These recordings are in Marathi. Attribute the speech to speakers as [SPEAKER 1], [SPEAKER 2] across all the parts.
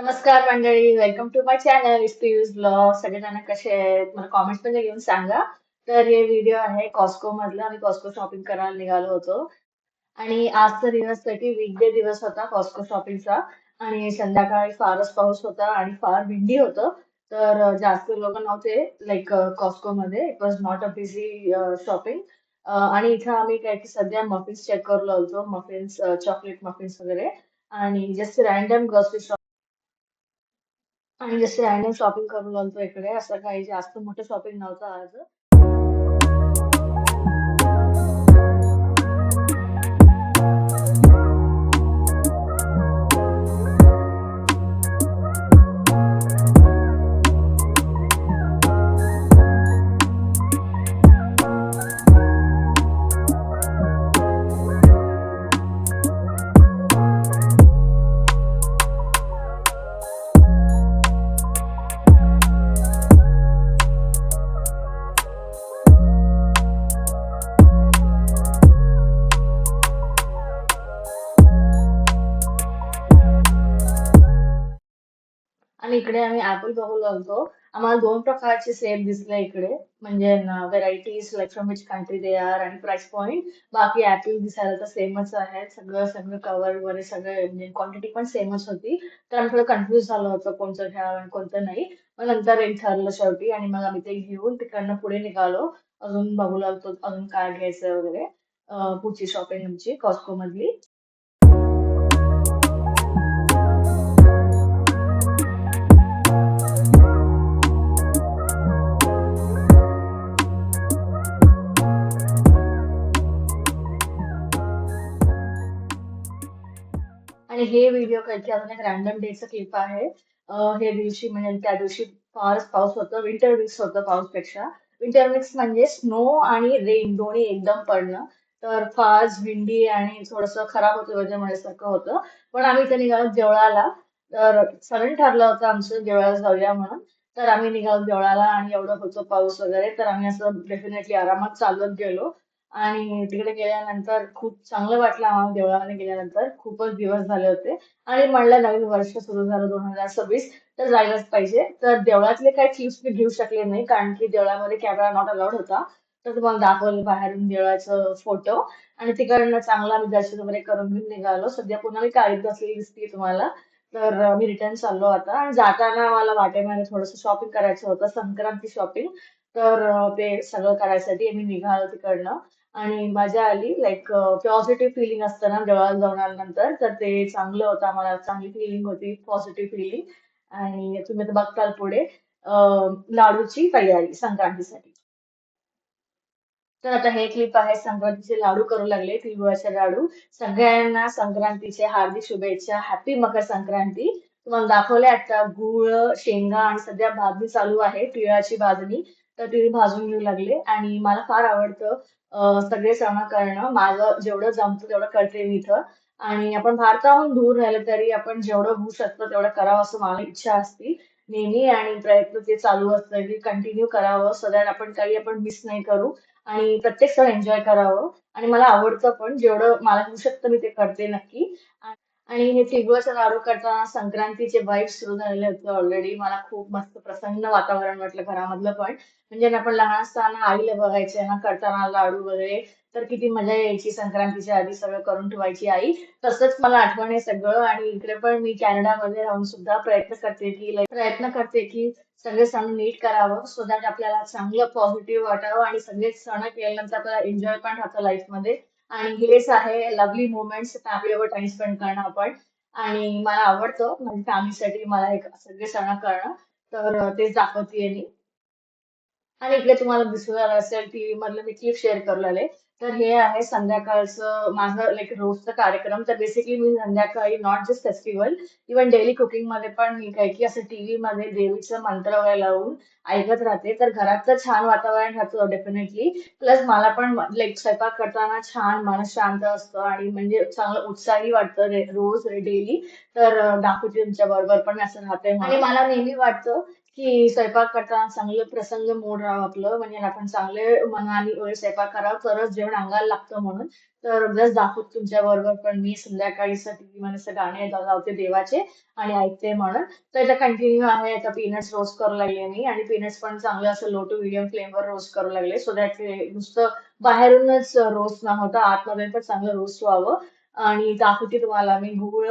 [SPEAKER 1] नमस्कार मंडळी welcome to my channel is Piyush blog सगळेजण कसे आहेत? मला कॉमेंट्समध्ये घेऊन सांगा. तर हे व्हिडिओ आहे कॉस्को मधलं आम्ही कॉस्को शॉपिंग करायला निघालो होतो. आणि आजचा दिवस पैकी वीकडे दिवस होता कॉस्को शॉपिंगचा आणि संध्याकाळी फारच पाऊस होता आणि फार विंडी होतं. तर जास्त लोक नव्हते लाईक कॉस्को मध्ये. It was not a busy shopping आणि इथं आम्ही काय की सध्या मफिन्स चेक करलो होतो. मफिन्स चॉकलेट मफिन्स वगैरे. आणि जस्ट रॅन्डम ग्रॉसरी आणि जसं रॅन्डम शॉपिंग करून आलतो इकडे असं काही जास्त मोठं शॉपिंग नव्हतं आज. इकडे आम्ही ऍपल बघू लागतो आम्हाला दोन प्रकारचे सेल दिसले इकडे. म्हणजे varieties like from which country they are आणि प्राइस पॉइंट बाकी ऍपल दिसायला तर सेमच आहे. सगळं सगळं कवर वगैरे सगळं म्हणजे क्वांटिटी पण सेमच होती. तर आम्ही थोडं कन्फ्युज झालं होतं कोणतं घ्यावं आणि कोणतं नाही. मग नंतर एक ठरलं शेवटी आणि मग आम्ही ते घेऊन तिकडनं पुढे निघालो. अजून बघू लागतो अजून काय घ्यायचं वगैरे. पुढची शॉपिंग आमची कॉस्को मधली. आणि हे व्हिडिओ काही अजून एक रॅन्डम डेचं क्लिप आहे. हे दिवशी म्हणजे त्या दिवशी फारच पाऊस होतं. विंटर मिक्स होतं पाऊसपेक्षा. विंटर मिक्स म्हणजे स्नो आणि रेन दोन्ही एकदम पडणं. तर फार विंडी आणि थोडस खराब होतं वेदर सारखं होतं. पण आम्ही इथे निघालो देवळाला. तर सडन ठरलं होतं आमचं देवळाला जाऊया म्हणून. तर आम्ही निघालो देवळाला आणि एवढं होतं पाऊस वगैरे. तर आम्ही असं डेफिनेटली आरामात चालत गेलो. आणि तिकडे गेल्यानंतर खूप चांगलं वाटलं आम्हाला देवळामध्ये गेल्यानंतर. खूपच दिवस झाले होते. आणि म्हणलं नवीन वर्ष सुरू झालं दोन हजार सव्वीस तर जायलाच पाहिजे. तर देवळातले काही क्लिप्स मी घेऊ शकले नाही कारण की देवळामध्ये कॅमेरा नॉट अलाउड होता. तर तुम्हाला दाखवलं बाहेरून देवळाचं फोटो आणि तिकडनं चांगला आम्ही दर्शन वगैरे करून घेऊन निघालो. सध्या पुन्हा मी काळीत बसलेली दिसते तुम्हाला. तर मी रिटर्न चाललो आता. आणि जाताना मला वाटेमध्ये थोडंसं शॉपिंग करायचं होतं संक्रांती शॉपिंग तर ते सगळं करायसाठी मी निघालो तिकडनं. आणि मजा आली. लाईक पॉझिटिव्ह फिलिंग असतं ना जाऊन आल्यानंतर तर ते चांगलं होतं आम्हाला. चांगली फिलिंग होती पॉझिटिव्ह फिलिंग आणि तुम्ही तर बघताल पुढे लाडूची तयारी संक्रांतीसाठी. तर आता हे क्लिप आहे संक्रांतीचे लाडू करू लागले तिळगुळाचे लाडू. सगळ्यांना संक्रांतीचे हार्दिक शुभेच्छा. हॅपी मकर संक्रांती. तुम्हाला दाखवले आता गुळ शेंगा आणि सध्या भाजणी चालू आहे तिळाची भाजणी. तर तिळ भाजून घेऊ लागले. आणि मला फार आवडतं सगळे सण करणं माझं जेवढं जमतं तेवढं करते मी इथं. आणि आपण भारताहून दूर राहिलं तरी आपण जेवढं होऊ शकतं तेवढं करावं असं मला इच्छा असते. नेहमी आणि प्रयत्न ते चालू असतं की कंटिन्यू करावं सो दॅट आपण काही आपण मिस नाही करू. आणि प्रत्येक सण एन्जॉय करावं. आणि मला आवडतं पण जेवढं मला होऊ शकतं मी ते करते नक्की. आणि हे तिळगुळाचे लाडू करताना संक्रांतीचे वाईट सुरू झालेले होते ऑलरेडी मला खूप मस्त प्रसन्न वातावरण वाटलं घरामधलं पण. म्हणजे आपण लहान असताना आईला बघायचे ना करताना लाडू वगैरे तर किती मजा यायची संक्रांतीच्या आधी सगळं करून ठेवायची आई. तसंच मला आठवण आहे सगळं आणि इकडे पण मी कॅनडामध्ये राहून सुद्धा प्रयत्न करते की प्रयत्न करते की सगळे सण नीट करावं सो दॅट आपल्याला चांगलं पॉझिटिव्ह वाटावं आणि सगळे सण केल्यानंतर आपल्याला एन्जॉय पण राहतं लाईफमध्ये आणि हेच आहे लवली मोमेंट्स फॅमिलीवर टाइम स्पेंड करणं आपण. आणि मला आवडतं म्हणजे माझ्या फॅमिलीसाठी मला एक सगळे सण करणं. तर तेच दाखवते मी. आणि इकडे तुम्हाला दिसू आलं असेल टीव्ही मधलं मी क्लिप शेअर करू लागले तर हे आहे संध्याकाळचं माझं लाईक रोजचा कार्यक्रम. तर बेसिकली मी संध्याकाळी not just festival even daily कुकिंगमध्ये पण मी काय की असं टीव्ही मध्ये देवीचं मंत्र वगैरे लावून ऐकत राहते. तर घरात तर छान वातावरण राहतं डेफिनेटली प्लस मला पण लाईक स्वयंपाक करताना छान मन शांत असतं आणि म्हणजे चांगलं उत्साही वाटतं रोज डेली तर दाखवते तुमच्या बरोबर पण असं राहते आणि मला नेहमी वाटतं की स्वयंपाक करताना चांगलं प्रसंग मोड राहावं आपलं. म्हणजे आपण चांगले मनाने वगैरे स्वयंपाक करावं तरच जेवण अंगाला लागतं म्हणून. तर जस्ट दाखवत तुमच्या बरोबर पण मी संध्याकाळी असं गाणे लावते देवाचे आणि ऐकते म्हणून. तर आता कंटिन्यू आहे. आता पीनट्स रोस्ट करू लागले मी आणि पीनट्स पण चांगलं असं लो टू मिडियम फ्लेमवर रोस्ट करू लागले. सो दॅट नुसतं बाहेरूनच रोस्ट न होता आतमध्ये पण चांगलं रोस्ट व्हावं. आणि दाखवते तुम्हाला मी गुळ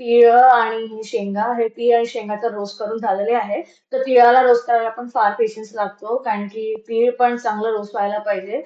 [SPEAKER 1] तीळ आणि शेंगा हे तीळ आणि शेंगाचा रोस्ट करून झालेले आहे. तर तिळाला रोस्ट करायला पण फार पेशन्स लागतो कारण की तीळ पण चांगलं रोस्ट व्हायला पाहिजे.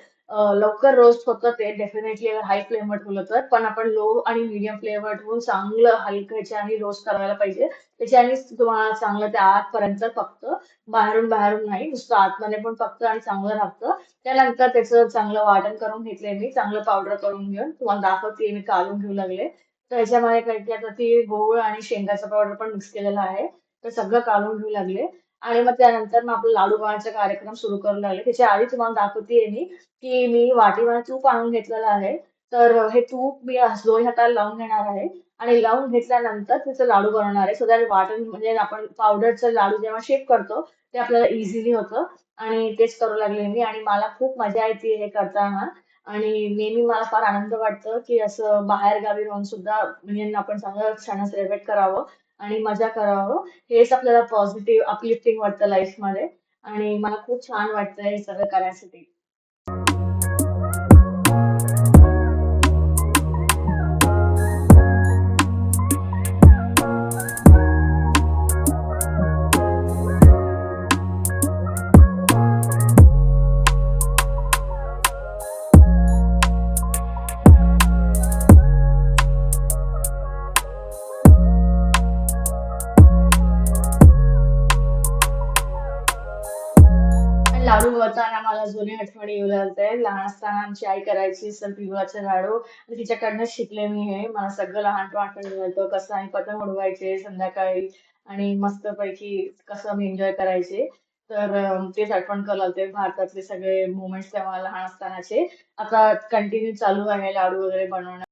[SPEAKER 1] लवकर रोस्ट होतं ते डेफिनेटली हाय फ्लेमवर ठेवलं तर पण आपण लो आणि मीडियम फ्लेमवर ठेवून चांगलं हलकं ह्याच्याने रोस्ट करायला पाहिजे. त्याच्याने तुम्हाला चांगलं ते आतपर्यंत फक्त बाहेरून बाहेरून नाही नुसतं आतमध्ये पण फक्त आणि चांगलं राहतं. त्यानंतर त्याचं चांगलं वाटण करून घेतले मी चांगलं पावडर करून घेऊन. तुम्हाला दाखवते मी काढून घेऊ लागले. तर ह्याच्यामध्ये आता ती गूळ आणि शेंगाचा पावडर पण मिक्स केलेला आहे. तर सगळं काढून घेऊ लागले. आणि मग त्यानंतर मग आपला लाडू बनवायचा कार्यक्रम सुरू करू लागले. त्याच्या आधी तुम्हाला दाखवते मी की मी वाटीमध्ये तूप आणून घेतलेलं आहे. तर हे तूप मी दोन हाताला लावून घेणार आहे. आणि लावून घेतल्यानंतर त्याचं लाडू बनवणार आहे. सो दॅट वाटण म्हणजे आपण पावडरचं लाडू जेव्हा शेक करतो ते आपल्याला इझिली होतं. आणि तेच करू लागले मी. आणि मला खूप मजा येते हे करताना. आणि नेहमी मला फार आनंद वाटतं की असं बाहेर गावी राहून सुद्धा म्हणजे आपण चांगलं छान सेलिब्रेट करावं आणि मजा करावं. हेच आपल्याला पॉझिटिव्ह अपलिफ्टिंग वाटतं लाईफमध्ये आणि मला खूप छान वाटतं हे सगळं करायसाठी लाडू होताना मला जुनी आठवणी येऊ लागतायत. लहान असताना आमची आई करायची सर पिवळाचे लाडू आणि तिच्याकडनं शिकले मी हे. मला सगळं लहानपण आठवण येतं. कसं आम्ही पतंग उडवायचे संध्याकाळी आणि मस्तपैकी कसं आम्ही एन्जॉय करायचे. तर तेच आठवण करू लागते भारतातले सगळे मोमेंट्स तेव्हा लहान असतानाचे. आता कंटिन्यू चालू आहे लाडू वगैरे बनवणं.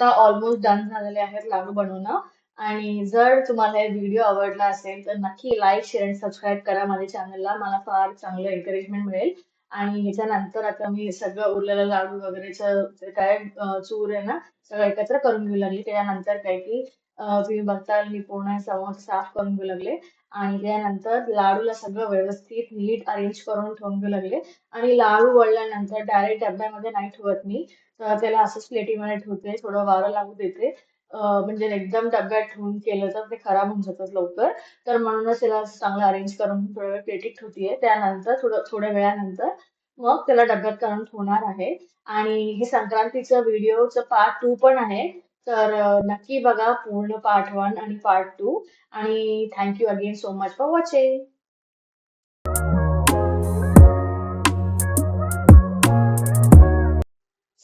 [SPEAKER 1] आता ऑलमोस्ट डन झालेले आहेत लाडू बनवणं. आणि जर तुम्हाला हे व्हिडिओ आवडला असेल तर नक्की लाईक शेअर आणि सबस्क्राईब करा माझ्या चॅनलला मला फार चांगलं एन्करेजमेंट मिळेल. आणि ह्याच्यानंतर आता मी सगळं उरलेलं लाडू वगैरेचं काय चूर आहे ना सगळं एकत्र करून घेऊ लागली. त्याच्यानंतर काय की तुम्ही बघताल मी पूर्ण समोर साफ करून घेऊ लागले. आणि त्यानंतर लाडूला सगळं व्यवस्थित नीट अरेंज करून ठेवून घेऊ लागले. आणि लाडू वळल्यानंतर डायरेक्ट डब्यामध्ये नाही ठेवत मी. तर त्याला असंच प्लेटीमध्ये ठेवते थोडं वारं लागू देते. म्हणजे एकदम डब्यात ठेवून केलं तर ते खराब होऊन जातात लवकर. तर म्हणूनच त्याला चांगलं अरेंज करून थोडा वेळ प्लेटीत ठेवतेय. त्यानंतर थोडं थोड्या वेळानंतर मग त्याला डब्यात करून ठेवणार आहे. आणि हे संक्रांतीचं व्हिडिओचं पार्ट टू पण आहे. तर नक्की बघा पूर्ण पार्ट वन आणि पार्ट टू आणि thank you again so much for watching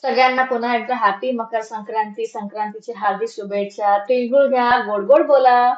[SPEAKER 1] सगळ्यांना पुन्हा एकदा हॅपी मकर संक्रांती संक्रांतीची हार्दिक शुभेच्छा. तिळगुळ घ्या गोड गोड बोला.